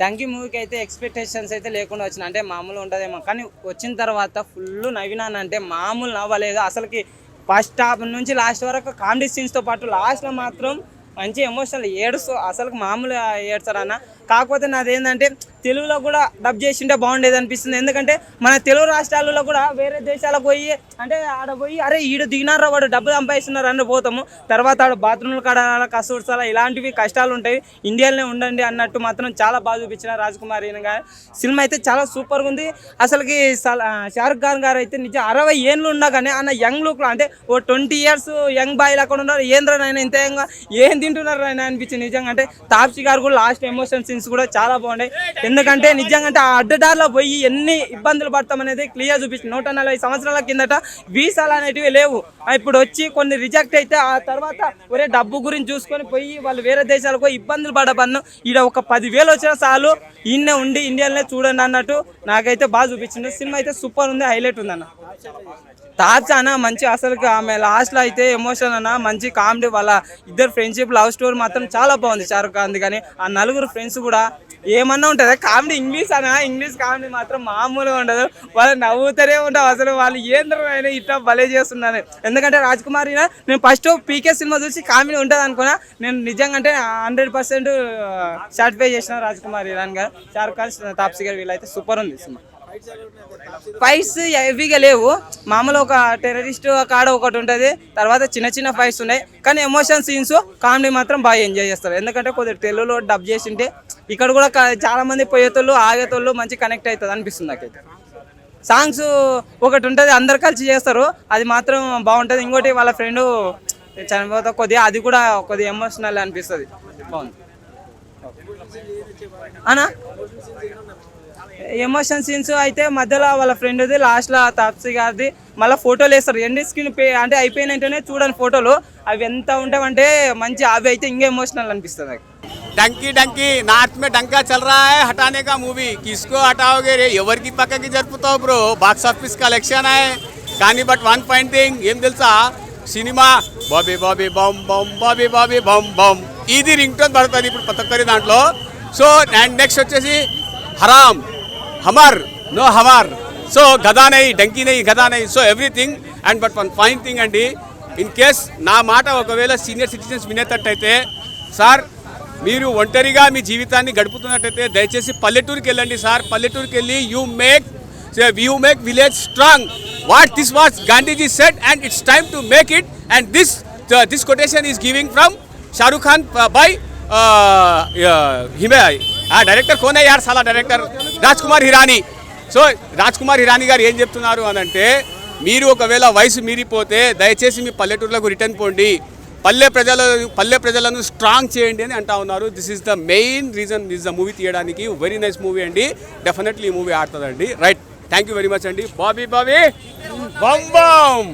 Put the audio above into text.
Donkey మూవీకి అయితే expectations అయితే లేకుండా వచ్చిన అంటే మామూలు ఉంటుందేమో కానీ వచ్చిన తర్వాత ఫుల్ నవ్వినానంటే మామూలు నవ్వలేదు. అసలుకి ఫస్ట్ హాఫ్ నుంచి లాస్ట్ వరకు కామెడీ సీన్స్తో పాటు లాస్ట్లో మాత్రం మంచి ఎమోషనల్ ఏడుస్తూ అసలు మామూలు ఏడ్చారన్న కాకపోతే నాది ఏంటంటే తెలుగులో కూడా డబ్ చేసింటే బాగుండేది అనిపిస్తుంది. ఎందుకంటే మన తెలుగు రాష్ట్రాలలో కూడా వేరే దేశాలకు పోయి అంటే ఆడ పోయి అరే ఈడు దిగినారా వాడు డబ్బు సంపాదిస్తున్నారు అని పోతాము. తర్వాత ఆడ బాత్రూమ్లు కడాల కసూర్చాల ఇలాంటివి కష్టాలు ఉంటాయి. ఇండియాలోనే ఉండండి అన్నట్టు మాత్రం చాలా బాగా చూపించిన రాజ్ కుమార్ సినిమా అయితే చాలా సూపర్గా ఉంది. అసలుకి షారుఖ్ ఖాన్ గారు అయితే నిజం అరవై ఏళ్ళు ఉన్నా కానీ అన్న యంగ్ లుక్లో అంటే ఓ ట్వంటీ ఇయర్స్ యంగ్ బాయ్ అక్కడ ఉన్నారు. ఏంద్రనైనా నాయన ఇంత యంగ్ ఏంది తింటున్నారు ఆయన అనిపించింది. నిజంగా అంటే తాప్సీ గారు కూడా లాస్ట్ ఎమోషన్ సీన్స్ కూడా చాలా బాగున్నాయి. ఎందుకంటే నిజంగా అంటే ఆ అడ్డదారిలో పోయి ఎన్ని ఇబ్బందులు పడతామనేది క్లియర్ చూపించింది. నూట నలభై సంవత్సరాల కిందట వీసాలు అనేటివి లేవు. ఇప్పుడు వచ్చి కొన్ని రిజెక్ట్ అయితే ఆ తర్వాత ఒరే డబ్బు గురించి చూసుకొని పోయి వాళ్ళు వేరే దేశాలకు ఇబ్బందులు పడబన్ను ఈడ ఒక పదివేలు వచ్చిన చాలు. ఈయన్నే ఉండి ఇండియాలోనే చూడండి అన్నట్టు నాకైతే బాగా చూపించింది సినిమా అయితే సూపర్ ఉంది హైలైట్ ఉంది అన్న. తాప్స్ అన్న మంచి అసలు ఆమె లాస్ట్లో అయితే ఎమోషన్ అన్న మంచి కామెడీ వాళ్ళ ఇద్దరు ఫ్రెండ్షిప్ లవ్ స్టోరీ మాత్రం చాలా బాగుంది షారుఖ్ ఖాన్ కానీ ఆ నలుగురు ఫ్రెండ్స్ కూడా ఏమన్నా ఉంటుంది? కామెడీ ఇంగ్లీష్ అనా? ఇంగ్లీష్ కామెడీ మాత్రం మామూలుగా ఉండదు. వాళ్ళు నవ్వుతూనే ఉంటావు అసలు వాళ్ళు ఏంద్రం అయినా ఇట్లా భలే చేస్తున్నారు. ఎందుకంటే రాజ్ కుమార్ నేను ఫస్ట్ పీకే సినిమా చూసి కామెడీ ఉంటుంది అనుకున్నా. నేను నిజంగా అంటే హండ్రెడ్ పర్సెంట్ సాటిస్ఫై చేసిన రాజ్ కుమార్ ఇరాన్ గారు షారుఖ్ ఖాన్ తాప్సీ గారు వీళ్ళైతే సూపర్ ఉంది సినిమా. ఫైట్స్ హెవీగా లేవు. మామూలు ఒక టెర్రరిస్ట్ కాడ ఒకటి ఉంటుంది. తర్వాత చిన్న చిన్న ఫైట్స్ ఉన్నాయి. కానీ ఎమోషన్ సీన్స్ కామెడీ మాత్రం బాగా ఎంజాయ్ చేస్తారు. ఎందుకంటే కొద్దిగా తెలుగులో డబ్ చేసింటే ఇక్కడ కూడా చాలా మంది పోయేతోళ్ళు ఆగేతోళ్ళు మంచి కనెక్ట్ అవుతుంది అనిపిస్తుంది నాకైతే. సాంగ్స్ ఒకటి ఉంటుంది అందరు కలిసి చేస్తారు. అది మాత్రం బాగుంటుంది. ఇంకోటి వాళ్ళ ఫ్రెండ్ చనిపోతే కొద్దిగా అది కూడా కొద్దిగా ఎమోషనల్ అనిపిస్తుంది. బాగుంది. అనా ఎమోషన్ సీన్స్ అయితే మధ్యలో వాళ్ళ ఫ్రెండ్ది లాస్ట్లో తాప్సీ గారిది మళ్ళీ ఫోటోలు వేస్తారు ఎండి స్క్రీన్ పే అంటే అయిపోయిన వెంటనే చూడండి ఫోటోలు అవి ఎంత ఉంటాయంటే మంచి అవి అయితే ఇంకా ఎమోషనల్ అనిపిస్తుంది నాకు डंकी डंकी नार्थ में डंका चल रहा है हटाने का मूवी किसको हटाओगे रे ఎవరి की పక్కకి జరుపుతావు బ్రో బాక్స్ ఆఫీస్ కలెక్షన్ है కానీ బట్ వన్ పాయింట్ థింగ్ ఏం తెలుసా cinema Bobby Bobby bum bum Bobby Bobby bum bum ఇది రింగ్ టోన్ పడుతుంది ఇప్పుడు ప్రతి ఒక్కరి దాంట్లో. సో అండ్ నెక్స్ట్ వచ్చేసి హరామ్ హమర్ నో హమర్ సో గదా నై డంకీ నై గదా నై so everything and but one fine thing అండి ఇన్ కేస్ నా మాట ఒకవేళ సీనియర్ సిటిజన్స్ వినేటట్టయితే సార్ మీరు ఒంటరిగా మీ జీవితాన్ని గడుపుతున్నట్టయితే దయచేసి పల్లెటూరుకి వెళ్ళండి సార్ పల్లెటూరుకి వెళ్ళి you make you make village strong what this was Gandhiji said and it's time to make it and this this quotation is giving from Shahrukh Khan bye हिमे ఆ డైరెక్టర్ కోనే యార్ సాలా డైరెక్టర్ రాజ్ కుమార్ హిరానీ సో రాజ్ కుమార్ హిరానీ గారు ఏం చెప్తున్నారు అని అంటే మీరు ఒకవేళ వయసు మీరిపోతే దయచేసి మీ పల్లెటూర్లకు రిటర్న్ పోండి పల్లె ప్రజల పల్లె ప్రజలను స్ట్రాంగ్ చేయండి అని అంటా ఉన్నారు this is the main reason this the movie తీయడానికి వెరీ నైస్ మూవీ అండి డెఫినెట్లీ ఈ movie ఆడుతుందండి right thank you very much అండి బాబీ బాబీ బమ్ బమ్